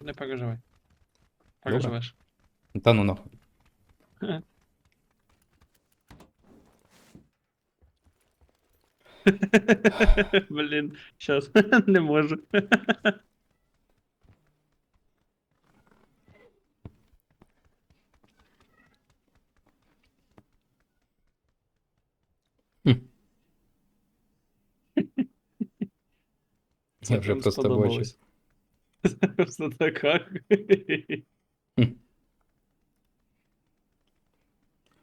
Не переживай. Переживеш. Та ну нахуй. Блін, щас не можу. Я вже просто сподобалось. Просто така.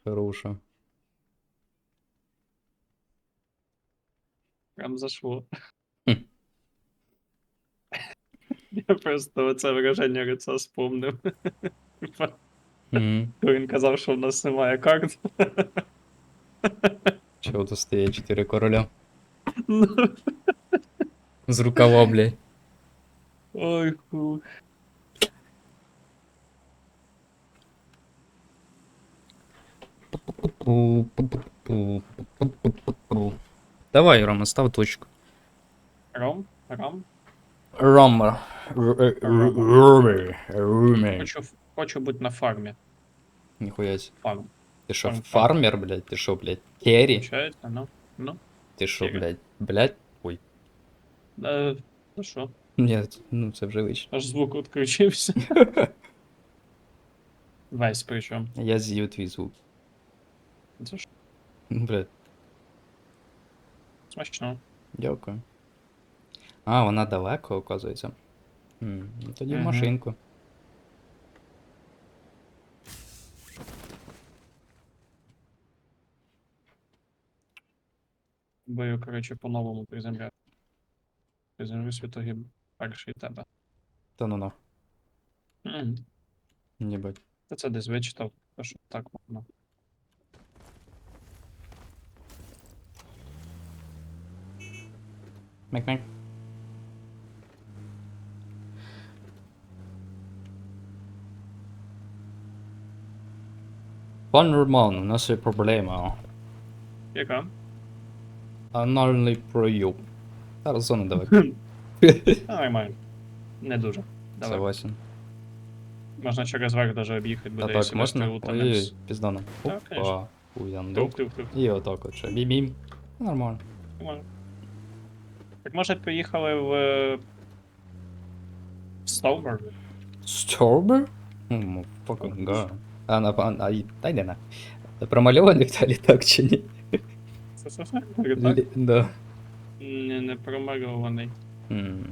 Хороша. Прям зашло. Хм. Я просто оце враження лиця спомнив. Угу. Коли він казав, що в нас немає карт. Чого тут стає 4 короля? Ну, З рукава, блядь. Ой, фу. Давай, Рома, став точку. Ром? Ром? Рома. Рома. Рома. Хочу, хочу бути на фармі. Ніхуя себе. Фарм. Ти що, Фарм, фармер, блядь? Ти що, блядь? Керрі? Получається, ну. Ну. Ти що, Керрі. блядь? Блядь? Ой. Е, ну що, Ні, ну це вже вийшло. аж звук відключився. Весь причому. Я з'їв твій звук. Це ж Блядь, смачно. дякую. А, вона далеко, оказується. М, ну Тоді в Мгм. машинку. Бою, коротше, по-новому приземляю. Приземлюсь в ітогі перший тебе. Та ну нахуй. Мгм. Єбать. Та це десь вичитав, то що так можна. Мек-мек. Пан Роман, у нас є проблема. Яка? Анальний пройоб. Зараз зону давай. А, нормально. Не дуже. Давай. Согласен. Можна через верх даже об'їхати А буде, так якщо можна? без Ой-ой, піздано. Так, Опа, конечно. уяндук. Тук-тук-тук. І отак от ще. Бім-бім. Нормально. Так може поїхали в. е, в Стовбер? Сторбер? Ну, fucking god. А, на, а, а, і- та йде на. Промальований Віталій так чи ні? Це? Так? Лі- Да. Не, не промальований. М,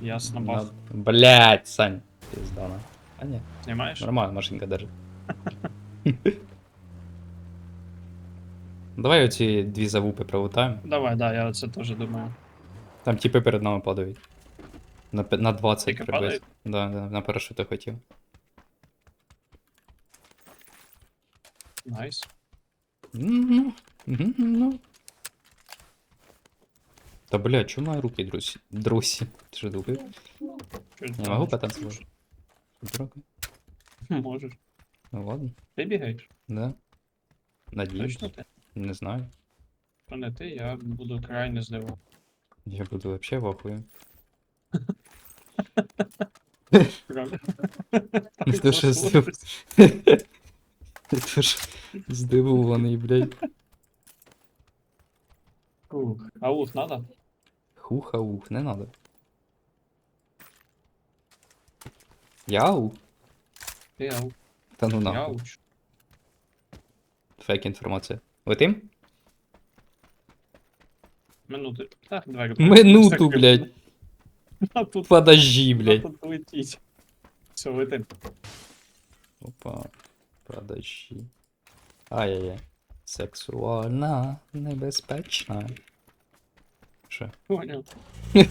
Ясно, на- бах. Блядь, Сань. Піздано. А ні, Знімаєш? нормально, машинка держить. Давай оці дві завупи пролутаємо. Давай, да, я це теж думаю. Там типи перед нами падають. На, пе- на 20 Тільки приблизно. падають? Да, да, на парашути хотів. Найс. Ну, мгм, ну. Та блядь, чому мої руки друсі? Друсі. Ти що дупи? Не могу потанцевать. Руки? Можеш. Ну ладно, Ти бігаєш? да. Надіюсь. Точно ти? Не знаю. Якщо не ти, я буду крайне здивований. Я буду вообще в ахуї. Правда? Ти що здив... Ж здивований, блядь. Ауф надо? Ух, не надо. Яу? Ти ауф. Та ну Я нахуй. ауч. Фейк інформація. Летим? Минути. Так, давай. Минуту, блядь. А тут, Подожди, а блядь. тут летіть. Все, летим. Опа. Подожди. Ай-яй-яй. Сексуальна, небезпечна. Що? Понял.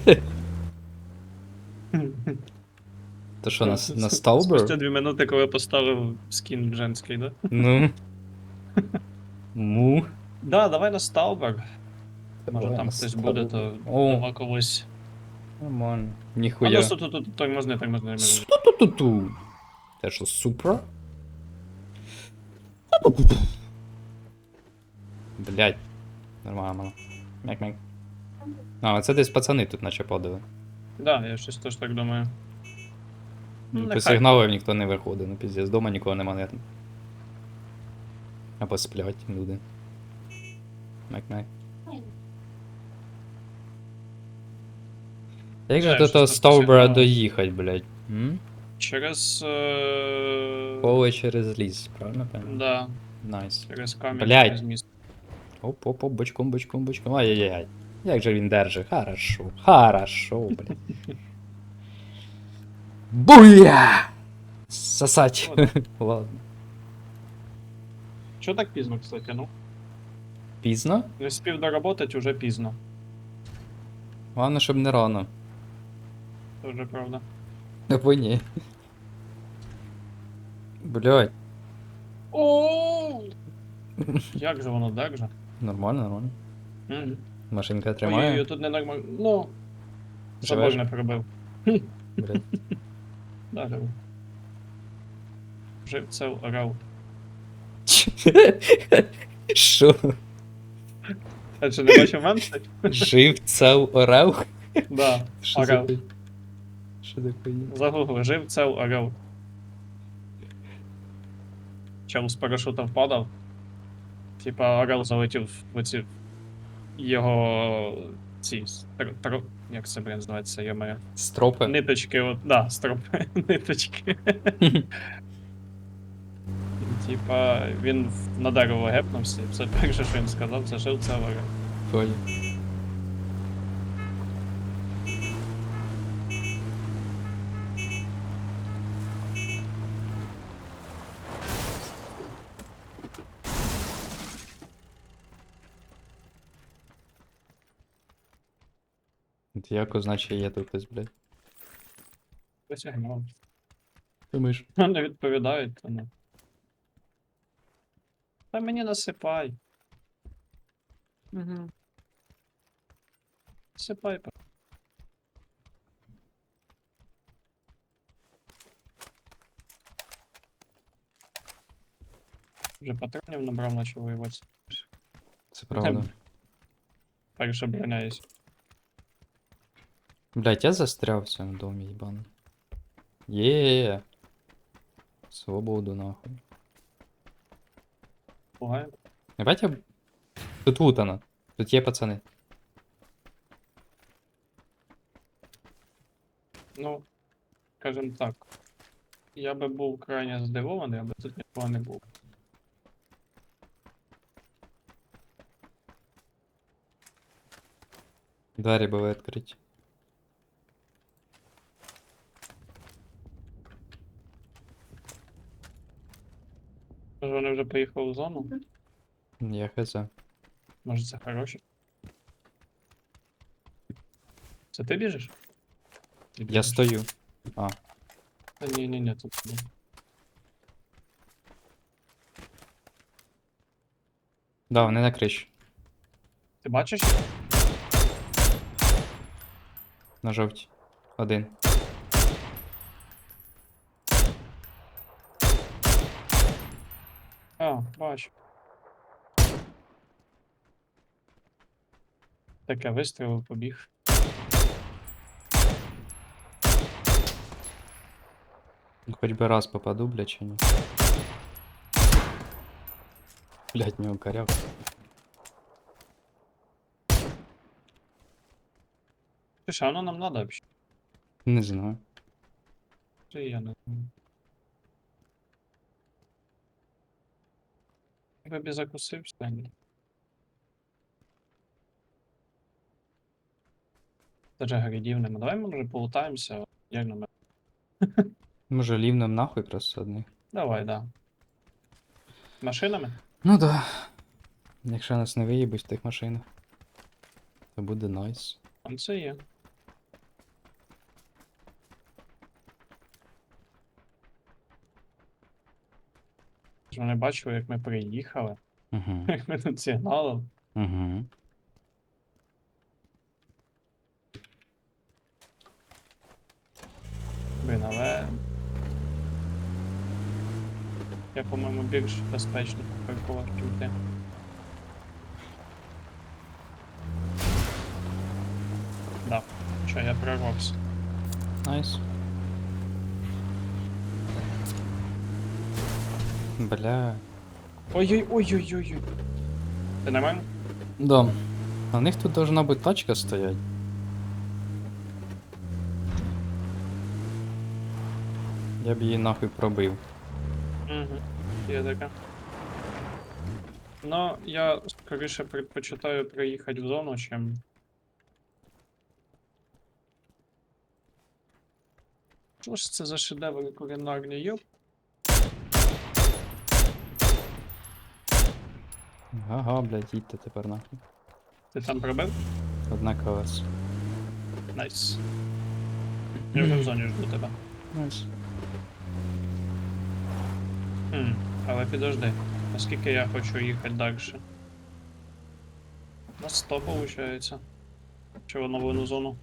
То що, на, на Спустя сталбер? дві минути, коли поставив скін женський, да? Ну. Му. Да, давай на Сталберг. Може там хтось буде, то О. нема когось. Нормально. А Ніхуя. ну тут, тут, тормозни, тормозни, тормозни. Ту-ту-ту-ту. Те що, супра? Блять. Нормально. Мяк-мяк. А, це десь пацани тут наче падали. Да, я щось теж так думаю. Ну, нехай. Посигналив, ніхто не виходить, ну піздець, дома нікого нема, наверно. Або сплять люди. Мек-мек. Як же Знаю, до що того це Стовбера посигналив. доїхать, блядь? М? Через. Е... Поле через ліс, правильно пам'ятаю? Да, Найс. через камінь Блядь. через міст. Оп, оп, оп, бочком, бочком, бочком. Ай-яй-яй. Як же він держить? Хорошо, хорошо, блядь. Буя! Сосать. Ладно. Чого так пізно, кстати, ну? Пізно? Не спів доработать, уже пізно. Главное, щоб не рано. Вже правда. Або ні. Блядь, О! Як же воно, так же? нормально, нормально. Мгм. Машинка тримає. я тут ненормально. Ну. Живеш? не пробив. Блядь. Да, живу. Живцев орав. Що? А чи не бачив мем? Жив цел орел? Да. Що за Орел. хуй- Що за хуйня? Загугли, живцев орав. Чел з парашута впадав. Типа орел залетів в оці його ці стр- тр, як це блін називається, йоме. Стропи? Ниточки, от, да, стропи, ниточки. Типа, він на дерево гепнувся, і все перше, що він сказав, це жив це. Понял. От Як значить є тут хтось, блядь. Посягнув. Думаєш? Не відповідають, то ну. Та мені насипай. Угу. Насипай. па- Вже патронів набрав, начав воювати. Це правда. Перша броня є. Блять, я застряв в цьому домі, їбан. Є. Свободу нахуй. Пугає. Ебать я... Тут лутано. Тут є пацани. Ну, скажем так. Я би був крайне здивований, аби тут нікого не було. Двері були відкриті. Може вони вже поїхали в зону? Я хз. Може це хороші? Це ти біжиш? Ти Я стою. А, Та ні, ні, ні, тут. ні. да, вони на криші. Ти бачиш? На жовтій. Один. А, бачу. Таке вистрілив, побіг. Ну, Хоч би раз попаду, блядь, чи ні. Блядь, не укоряв. Ти що, воно нам надо взагалі? Не знаю. Чи я не знаю. Би закусив стані. Це же гридів нема. Давай ми може полутаємося, як на мене. Може лівнем нахуй просто одних. Давай, да. Машинами? Ну да. Якщо нас не виїбуть в тих машинах, то буде найс. Там це є. Вони бачили, як ми приїхали, Угу. як ми тут сигналили. Угу. Блін, але. Я, по-моєму, більш безпечно паркував, чим ти. Да. Що, я прорвався. Найс. Бля. Ой-ой-ой-ой-ой. Ти нормально? Да. А в них тут должна бути тачка стоять. Я б її нахуй пробив. Угу. Є така. Ну, я скоріше предпочитаю приїхати в зону, чим. Що ж це за шедеври кулінарні, йоп? Ага, блядь, їдьте тепер нахуй. Ти там пробив? Одна КС. Найс. Я вже в зоні жду тебе. Найс. Хм, але підожди. Наскільки я хочу їхати далі? На 100 виходить. Чи в оновлену зону?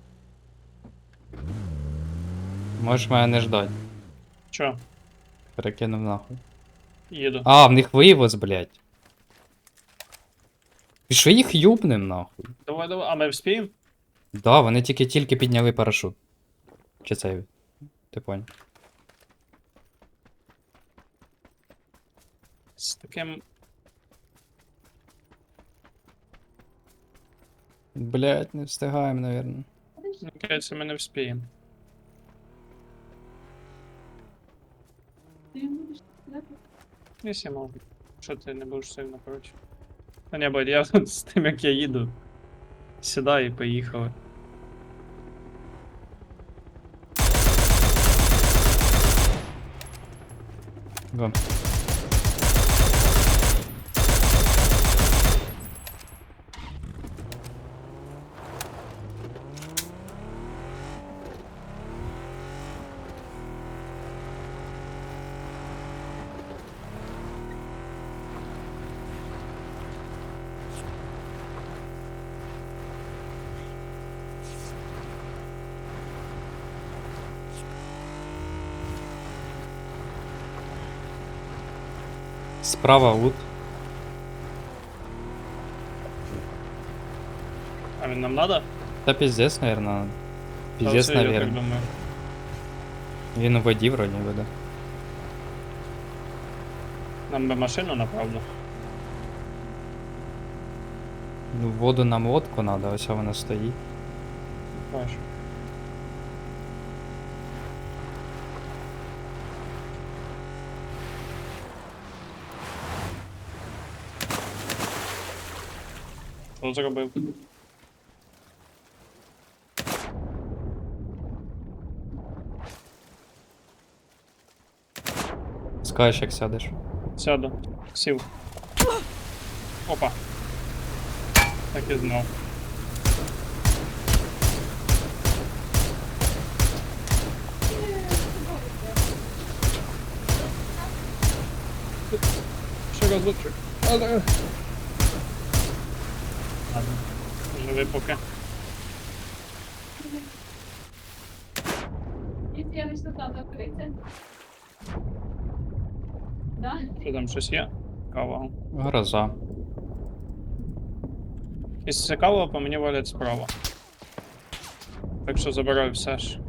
Можеш мене не ждать. Чо? Перекинув нахуй. Їду. А, в них вивоз, блядь. Пішли їх юбнем нахуй. Давай, давай, а ми вспіємо? Да, вони тільки-тільки підняли парашут. Чи це? Ти понял. З таким. Блядь, не встигаємо, наверное. Мені кажеться, ми не вспіємо. Якщо можу. Що ти не будеш сильно коротше. Та ні, бо я з тим, як я їду. Сідай і поїхали. Вам. Справа лут. А він нам надо? Та пиздец, наверное. Та Пиздец, оце Я так наверное. думаю. Він у воді вроді буде. Нам би машину направду. Ну, воду нам лодку надо, ось вона стоїть. Бачу. Що зробив? Скажеш, як сядеш. Сяду. Сів. Опа. Так і знав. Ще разочок. Але... Ладно. Живи поки. Я там открыто. Да? Що там щось є? Кава. Гроза. Якщо це кава, по мені валять справа. Так що забираю все ж.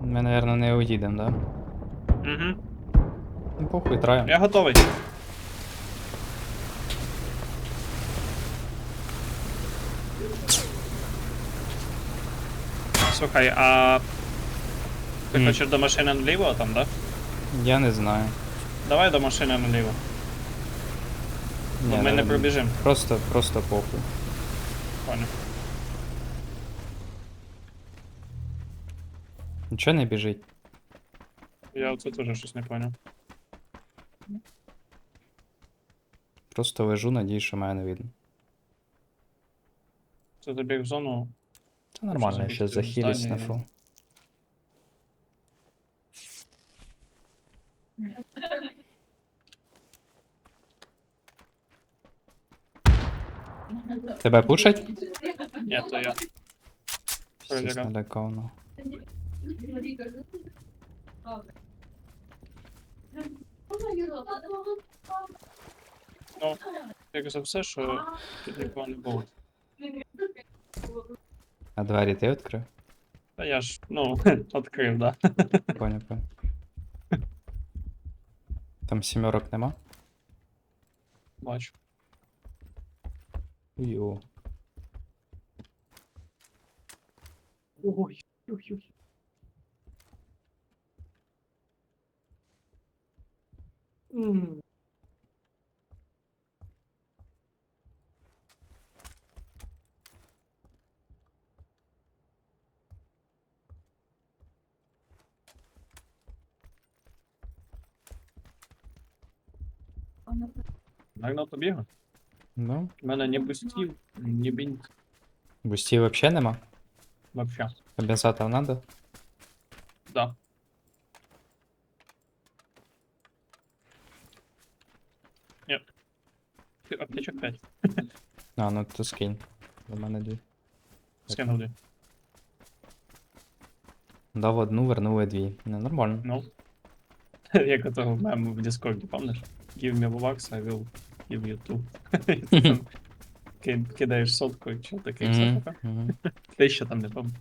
Ми, наверное, не уїдемо, да? Угу. Ну, похуй, траємо. Я готовий. Слухай, а ти Мгм. хочеш до машини наліво там, да? Я не знаю. Давай до машини наліво. Бо Ні, ми не наверно, пробіжимо. Просто, просто похуй. Понял. Нічого не біжить. Я оце теж щось не поняв. Просто лежу, надію, що мене не видно. Це забіг в зону. Це нормально, ще захилюсь на фул. Тебе пушать? Ні, то я. Щось Перевіряв. налякав, Ну, як за все, що нікого не було. А двері ти відкрив? Та я ж, ну, відкрив, да. Поняв, поняв. Там сімерок нема? Бачу. Йо. Ой, ой, ой. М. Наверно, побігу. Ну, У мене не бустів, не бінт. бустів вообще нема. Вообще. Компенсатор надо? Да. Нет. Ти аптечок 5. А, ну то скинь. До мене дві. Скинув дві. Дав одну, вернули дві. Не, нормально. Ну. Як этого мему в Дискорді, помниш? Give me bucks, I will give you two. І ти там ки- Кидаєш сотку і що таке, все Мгм, таке. мгм. Ти ще там не помню.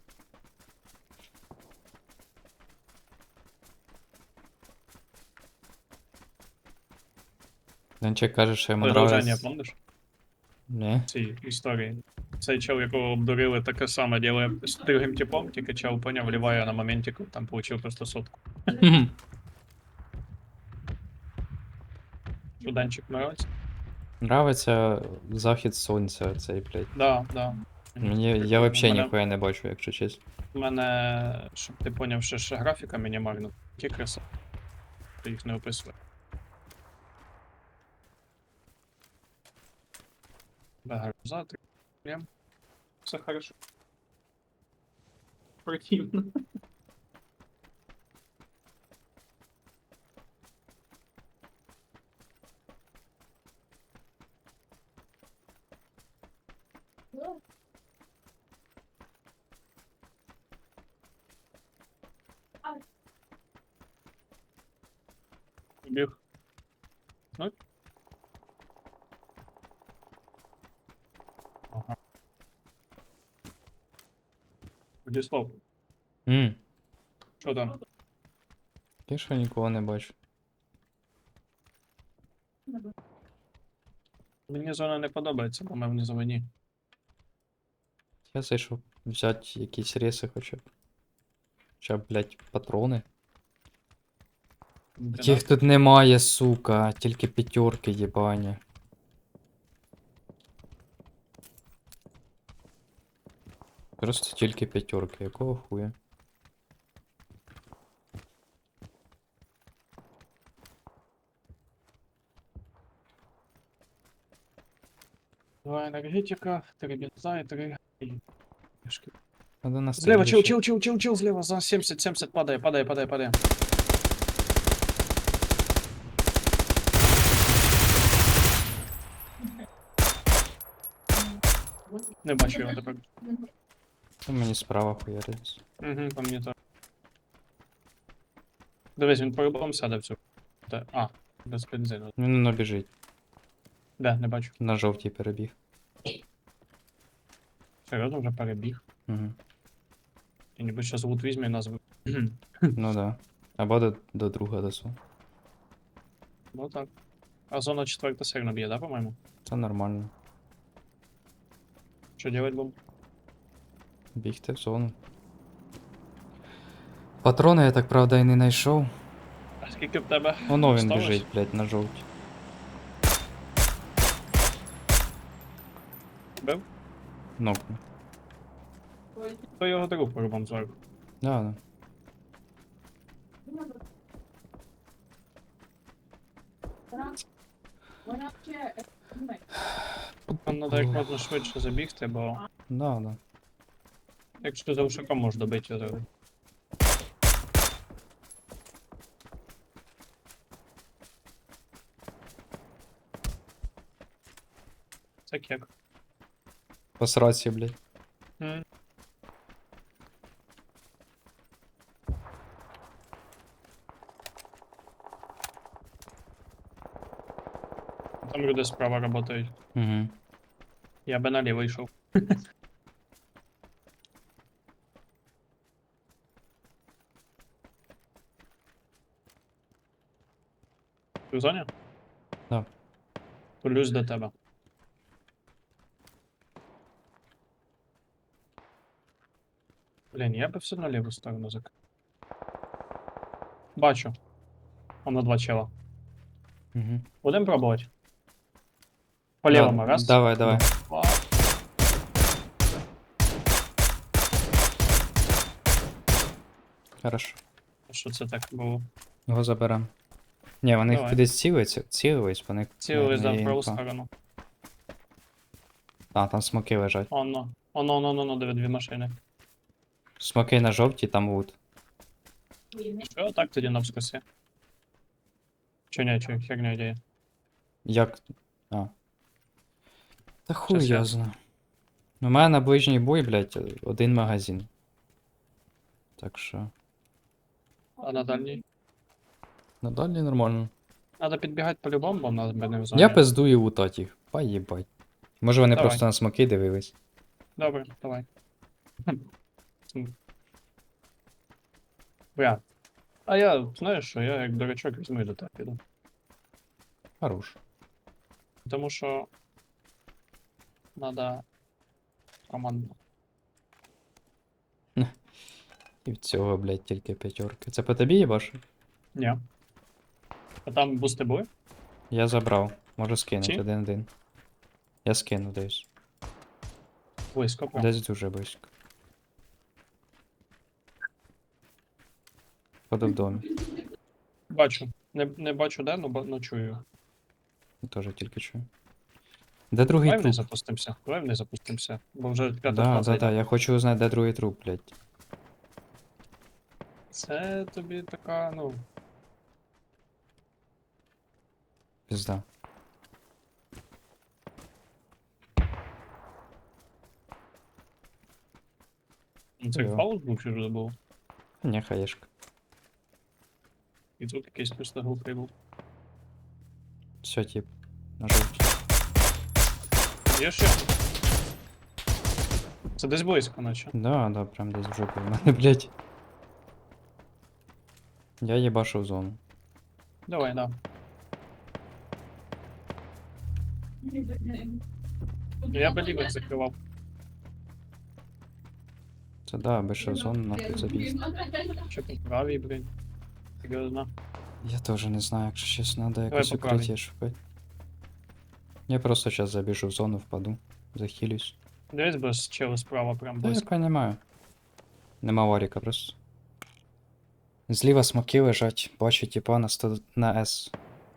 Денчик каже, що йому Продовження, помниш? Ні. Цій історії. Цей чел, якого обдурили, таке саме ділає з другим типом, тільки чел поняв, вливає на моментику, там получив просто сотку. Мгм. Чуданчик нравиться? Нравиться захід сонця цей, блядь. Да, да. Мені, я У мене- ніхуя не бачу, якщо чесно. У мене, щоб ти поняв, що ще графіка мінімальна, такі креси. Ти їх не описує. Багаризатор. Прям. Все хорошо. Противно. Біг. Ну. Ага. Владислав, Ммм. що там? Я що нікого не бачу. Мені зона не подобається, бо ми в низовині. Я зайшов взяти якісь реси хоча б. Хоча б, блядь, патрони. Яких тут немає, сука, тільки п'ятерки єбані. Просто тільки п'ятерки, якого хуя? Два енергетика, три бінза і три. Пішки. Надо нас Зліва, чил, більше. чил, чил, чил, чил, зліва, за 70, 70, падає, падає, падає, падає. Не бачу його тепер. Ну, Мені справа хуярить. Угу, по мені так. Дивись, він по-любому сяде в цю. Та- А, без бензину. Він воно біжить. Де, не бачу. На жовтій перебіг. Серйозно вже перебіг. Угу. І ніби зараз лут візьме і нас. ви- Ну да. Або до, до друга досу. Ну так. А зона четверта сильно б'є, да, по-моєму? Це нормально. Що делать будемо? Бігти в зону. Патрони я так правда і не знайшов. А скільки в тебе? Воно він осталось? біжить, блядь, на жовтій. Бив? Нокну. То його друг по-любому зверху. Да, да. Нам треба як можна швидше забігти, бо Да, да. Якщо за ушаком можеш добити його. Це кек. По блядь. М. Там люди справа работають. Угу. Я би наліво йшов. Ти в зоні? Да. Тулюсь до тебе. Блін, я би все одно ліву сторону зак. Бачу. Он на два чела. Угу. Будемо пробувати. По лівому, раз. Давай, давай. Два. Хорошо. Що це так було? Його заберем. Ні, вони Давай. кудись цілиться, цілились, вони. За не є праву сторону. А, там смоки лежать. Оно. Оно, оно, оно, диви, дві машини. Смоки на жовтій, там вуд. Що так тоді навскоси? Чи ні, чи херня ідея? Як. А. Та хуй Щас я- я знаю. У мене на ближній бой, блядь, один магазин. Так що. А на дальній? Надалі нормально. Надо підбігати по-любому, бо в нас би не в зоні. Я пиздую лутать їх. Поїбать. Може вони Давай. просто на смоки дивились. Добре, давай. Хм. Бля. А я, знаєш що, я як дурачок візьму і до тебе піду. Хорош. Тому що. Надо командно. І в цього, блядь, тільки п'ятерки. Це по тобі їбаш? Ні. А там бусти були? Я забрав. Можу скинути Чи? один-один. Я скину десь. Близько прям. Десь дуже близько. Ходу в домі. Бачу. Не, не бачу де, но, ба- но чую. Я Теж тільки чую. Де другий Давай вниз труп? запустимося. Давай вниз запустимося. Бо вже п'ята Да, да, да, я хочу узнати, де другий труп, блядь. Це тобі така, ну. Пізда. Це Йо. фаут був чи вже був. Ні, хаєшка. І тут якийсь пустогул прибув. Все, тип. На жовті. Є ще? Це десь близько, наче. Да, да, прям десь в жопі в мене, блядь. Я їбашу в зону. Давай, да. Я би лівих закривав. Це да, аби ще в зону нахуй забіг. Чи по правій, блін. Серйозно. Я теж не знаю, якщо щось треба Давай якось по правій. укриття шукати. Я просто зараз забіжу в зону, впаду, захилюсь. Дивись, бо з чели справа прям Да, я близько. понимаю. Нема варіка просто. Зліва смоки лежать, бачу типа на 100 на С.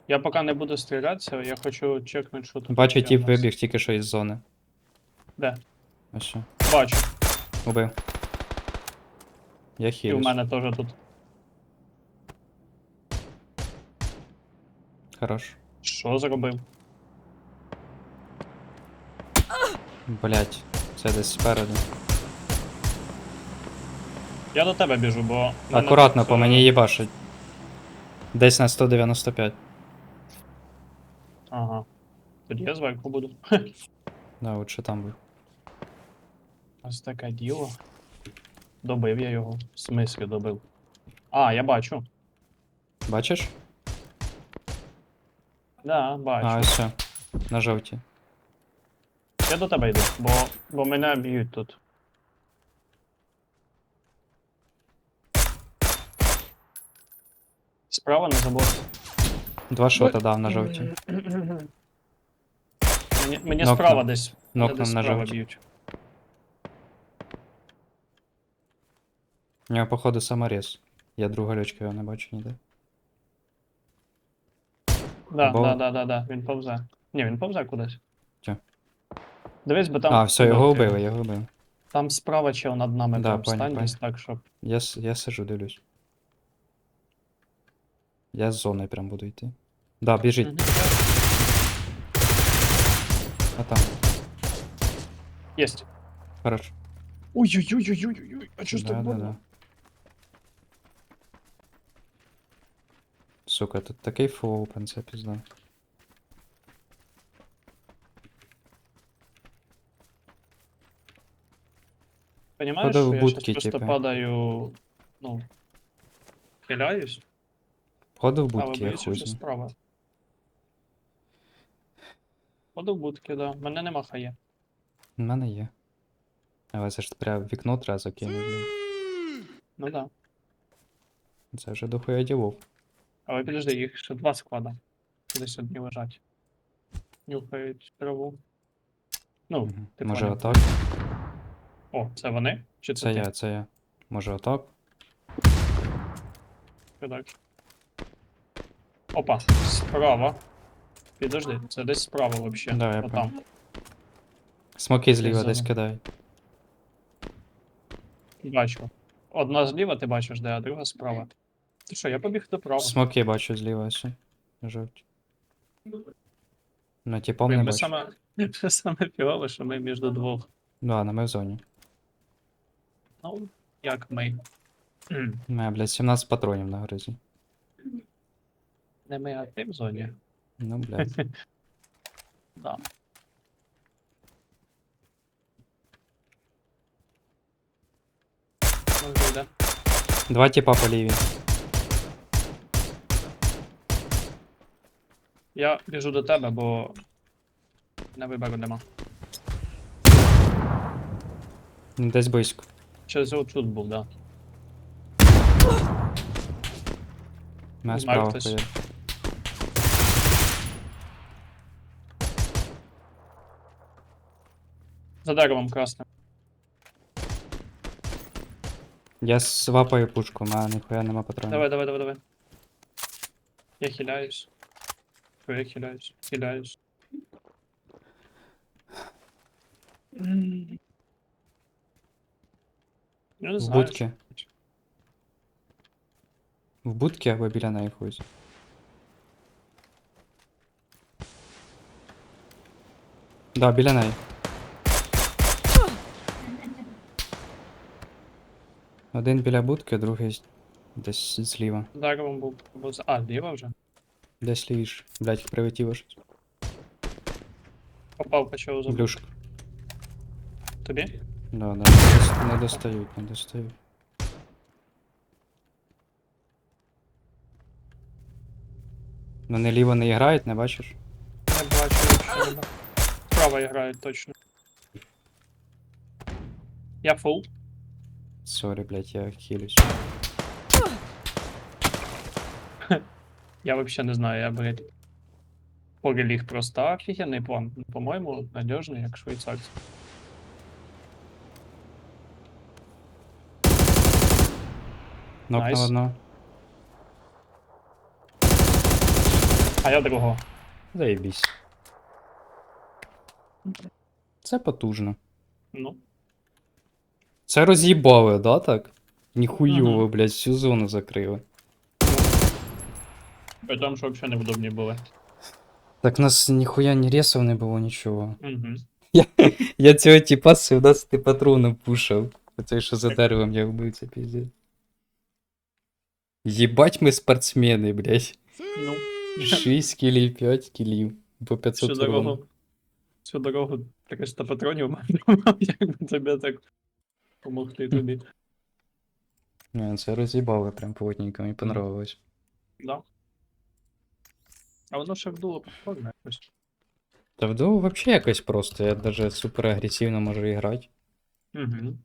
Я поки не буду стрілятися, я хочу чекнути, що тут. Бачу тип вибіг тільки що із зони. Де? Ось що. Бачу. Убив. Я І в мене теж тут. Хорош. Що зробив? Блять, це десь спереду. Я до тебе біжу, бо. в мене Акуратно, тут, по е, мені їбашить. Десь на 195. Ага. Тоді я зверху буду. Да, лучше там був. Ось таке діло. Добив я його. В смислі добив. А, я бачу. Бачиш? Да, бачу. А, все. На жовті. Я до тебе йду, бо, бо мене б'ють тут. Справа не забор. Два шота дав на жовті. Мені, Нокнув. справа десь. мене Нокнув десь на справа жовті. б'ють. У нього, походу, саморез. Я друга лючка його не бачу ніде. Да, Або- да, да, да, да, він повзе. Ні, він повзе кудись. Чо? Дивись, бо там. а, все, його убили, його убили. Там справа чел над нами Да, прям понял, стань десь так, щоб. Я, с- я сижу, дивлюсь. Я з зоною прям буду йти. Да, біжить. Мгм. А там. Єсть. Хорош. Ой-ой-ой-ой-ой-ой, а чого ж Да, так да, больно? да. Сука, тут такий фул опен, це пізда. Понимаешь, Хода в що я будки, щас просто типа. падаю, ну, хиляюсь, Входу в але будки, я боюся, хуй що знаю. справа. Походу в будки, да. Мене нема хає. У мене є. Але це ж прям вікно треба закинути. Ну да. Це вже дохуя ділов. Але підожди, їх ще два склада. Десь одні лежать. Нюхають траву. Ну, Мгм. ти Може поняв. отак? О, це вони? Чи це, Це ти? я, це я. Може отак? Так. Опа, справа. Підожди, це десь справа вообще. Да, я Отам. Смоки зліва зона. десь кидай. Бачу. Одна зліва ти бачиш, де, а друга справа. Ти що, я побіг доправо. Смоки бачу зліва ось. Жовті. Ну, типом Блін, не ми бачу. саме, саме фігове, що ми між двох. Ладно, ми в зоні. Ну, як ми. У мене, блядь, 17 патронів на гризі. Не ми, а ти в зоні. Ну, блядь. Да. Ну, буде. Два типа по лівій. Я біжу до тебе, бо на вибору нема. Він Десь близько. Через отут був, да. Мене Знаю, справа хтось. ходить. За деревом красним. Я свапаю пушку, у мене ніхуя нема патронів. Давай, давай, давай, давай. Я хиляюсь. Що я хиляюсь? Хиляюсь. Я не В знаю. будки. В будки або біля неї хуй. Да, біля неї. Один біля будки, другий десь зліва. За Деревом був. або за- А, ліва вже. Десь лівіш. Блять, прилетіло щось. Попав почав за Блюшка. тобі. Да, да. Не дос- Не достають, не достають. Вони ліво не грають, не бачиш? Не бачу, якщо нема. Справа грають точно. Я фул. Сорі, блять, я хилюсь. Я вообще не знаю, я, блядь. Погеліг просто офігенний план. Ну, По-моєму, надіжний, як. Нок Найс. на одного. А я другого. Заєбісь. Це потужно. Ну. Це роз'їбали, да, так? Ніхуйово, Мгм. блядь, всю зону закрили. При тому, що взагалі невдобні були. Так нас ніхуя ні ресов не було, нічого. Угу. Я цього типа з 17 патроном пушив. Оцей, що за деревом я вбився, піздець. Єбать ми спортсмени, блядь. Ну, 6 кілів, 5 кілів. По 500 всю урона. дорогу. Всю дорогу 300 патронів мав, як би тобі так помогти тобі. Не, це роз'їбало прям плотненько, мені понравилось. Да. А воно ще вдуло прикольно якось. Та вдома вообще якось просто, я даже супер агресивно можу грати. Угу.